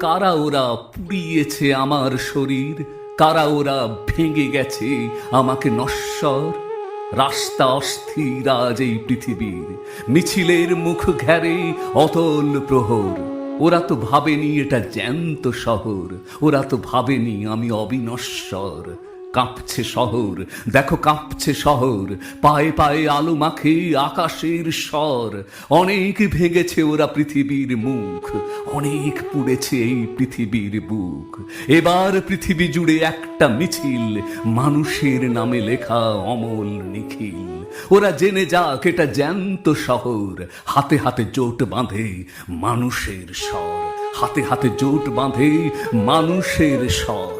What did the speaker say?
কারা ওরা পুড়িয়েছে আমার শরীর? কারা ওরা ভেঙে গেছে আমাকে নশ্বর? রাস্তা অস্থির আজ এই পৃথিবীর। মিছিলের মুখ ঘেরে অতল প্রহর। ওরা তো ভাবেনি এটা জ্যান্ত শহর। ওরা তো ভাবেনি আমি অবিনশ্বর। কাঁপছে শহর, দেখো কাঁপছে শহর, পায়ে পায়ে আলো মাখে আকাশের স্বর। অনেক ভেঙেছে ওরা পৃথিবীর মুখ, অনেক পুড়েছে এই পৃথিবীর বুক। এবার পৃথিবী জুড়ে একটা মিছিল, মানুষের নামে লেখা অমল নিখিল। ওরা জেনে যাক এটা জ্যান্ত শহর, হাতে হাতে জোট বাঁধে মানুষের স্বর। হাতে হাতে জোট বাঁধে মানুষের স্বর।